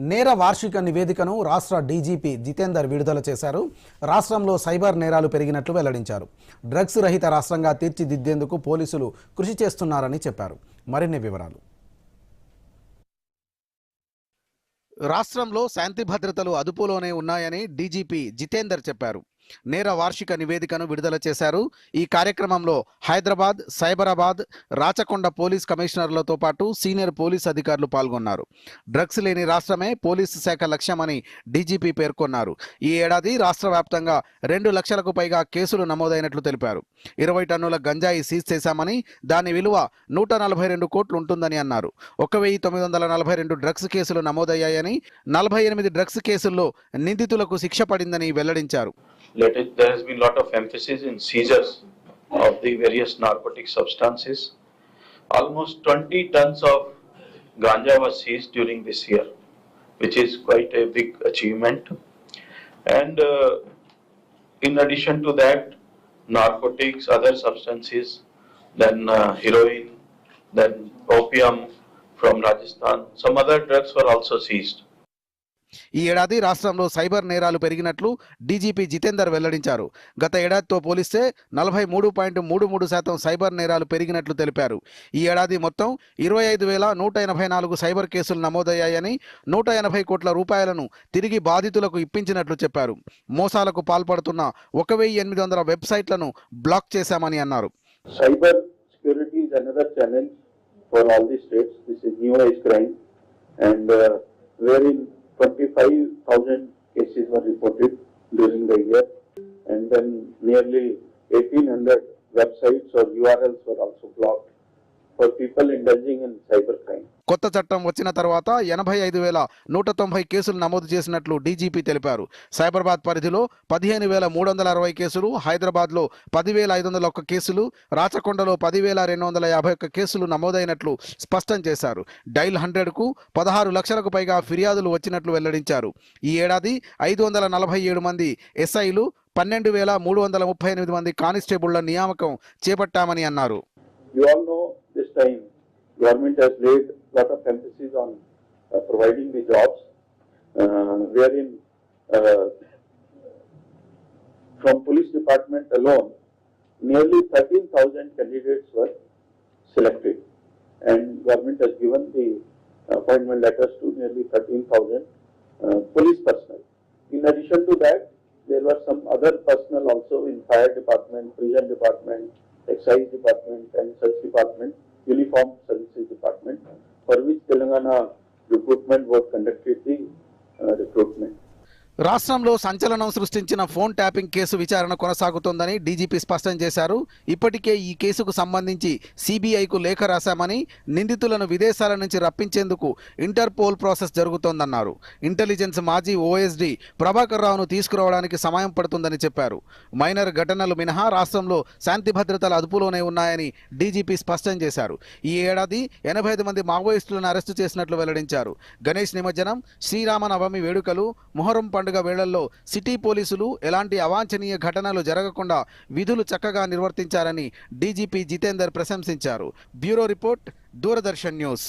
నేర వార్షిక నివేదికను రాష్ట్ర డీజీపీ జితేందర్ విడుదల చేశారు. రాష్ట్రంలో సైబర్ నేరాలు పెరిగినట్లు వెల్లడించారు. డ్రగ్స్ రహిత రాష్ట్రంగా తీర్చిదిద్దేందుకు పోలీసులు కృషి చేస్తున్నారని చెప్పారు. మరిన్ని వివరాలు. రాష్ట్రంలో శాంతి భద్రతలు అదుపులోనే ఉన్నాయని డీజీపీ జితేందర్ చెప్పారు. నేర వార్షిక నివేదికను విడుదల చేశారు. ఈ కార్యక్రమంలో హైదరాబాద్ సైబరాబాద్ రాచకొండ పోలీస్ కమిషనర్లతో పాటు సీనియర్ పోలీస్ అధికారులు పాల్గొన్నారు. డ్రగ్స్ లేని రాష్ట్రమే పోలీసు శాఖ లక్ష్యమని డీజీపీ పేర్కొన్నారు. ఈ ఏడాది రాష్ట్ర వ్యాప్తంగా రెండు లక్షలకు పైగా కేసులు నమోదైనట్లు తెలిపారు. ఇరవై టన్నుల గంజాయి సీజ్ చేశామని దాని విలువ నూట నలభై రెండు కోట్లు ఉంటుందని అన్నారు. ఒక వెయ్యి తొమ్మిది వందల నలభై రెండు డ్రగ్స్ కేసులు నమోదయ్యాయని నలభై ఎనిమిది డ్రగ్స్ కేసుల్లో నిందితులకు శిక్ష పడిందని వెల్లడించారు. It, there has been a lot of emphasis in seizures of the various narcotic substances. Almost twenty tons of ganja was seized during this year, which is quite a big achievement. And uh, in addition to that, narcotics, other substances, then uh, heroin, then opium from Rajasthan, some other drugs were also seized. ఈ ఏడాది రాష్ట్రంలో cyber నేరాలు పెరిగినట్లు DGP Jitender వెల్లడించారు. గత ఏడాదితో పోలిస్తే నలభై మూడు point మూడు మూడు శాతం సైబర్ నేరాలు పెరిగినట్లు తెలిపారు. ఈ ఏడాది మొత్తం ఇరవై ఐదు వేల నూట ఎనభై నాలుగు సైబర్ కేసులు నమోదయ్యాయని నూట ఎనభై కోట్ల రూపాయలను తిరిగి బాధితులకు ఇప్పించినట్లు చెప్పారు. మోసాలకు పాల్పడుతున్న ఒక వెయ్యి ఎనిమిది వందల వెబ్సైట్లను బ్లాక్ చేశామని అన్నారు. Cyber for all the states. This is new age crime and uh, wherein 25,000 cases were reported during the year. And then nearly 1800 websites or URLs were also blocked కొత్త చట్టం వచ్చిన తర్వాత ఎనభై ఐదు వేల నూట తొంభై కేసులు నమోదు చేసినట్లు డీజీపీ తెలిపారు. సైబరాబాద్ పరిధిలో పదిహేను వేల మూడు వందల అరవై కేసులు హైదరాబాద్లో పదివేల ఐదు వందల ఒక్క కేసులు రాచకొండలో పదివేల రెండు వందల యాభై ఒక్క కేసులు నమోదైనట్లు స్పష్టం చేశారు. డైల్ హండ్రెడ్కు పదహారు లక్షలకు పైగా ఫిర్యాదులు వచ్చినట్లు వెల్లడించారు. ఈ ఏడాది ఐదు వందల నలభై ఏడు మంది ఎస్ఐలు పన్నెండు వేల మూడు వందల ముప్పై ఎనిమిది మంది కానిస్టేబుళ్ళ నియామకం చేపట్టామని అన్నారు. You all know this time government has laid a lot of emphasis on uh, providing the jobs, uh, wherein uh, from police department alone, nearly 13,000 candidates were selected. And government has given the appointment letters to nearly 13,000 uh, police personnel. In addition to that, there were some other personnel also in fire department, prison department, excise department and such department, uniform services department, for which Telangana recruitment was conducted the uh, recruitment. రాష్ట్రంలో సంచలనం సృష్టించిన phone tapping case విచారణ కొనసాగుతోందని DGP స్పష్టం చేశారు. ఇప్పటికే ఈ కేసుకు సంబంధించి సిబిఐకు లేఖ రాశామని నిందితులను విదేశాల నుంచి రప్పించేందుకు ఇంటర్పోల్ ప్రాసెస్ జరుగుతోందన్నారు. ఇంటెలిజెన్స్ మాజీ ఓఎస్డీ ప్రభాకర్ రావును తీసుకురావడానికి సమయం పడుతుందని చెప్పారు. మైనర్ ఘటనలు మినహా రాష్ట్రంలో శాంతి భద్రతలు అదుపులోనే ఉన్నాయని డీజీపీ స్పష్టం చేశారు. ఈ ఏడాది ఎనభై ఐదు మంది మావోయిస్టులను అరెస్టు చేసినట్లు వెల్లడించారు. గణేష్ నిమజ్జనం శ్రీరామనవమి వేడుకలు మొహరం పండుగ వేళల్లో సిటీ పోలీసులు ఎలాంటి అవాంఛనీయ ఘటనలు జరగకుండా విధులు చక్కగా నిర్వర్తించారని డీజీపీ జితేందర్ ప్రశంసించారు. Bureau report Doordarshan news.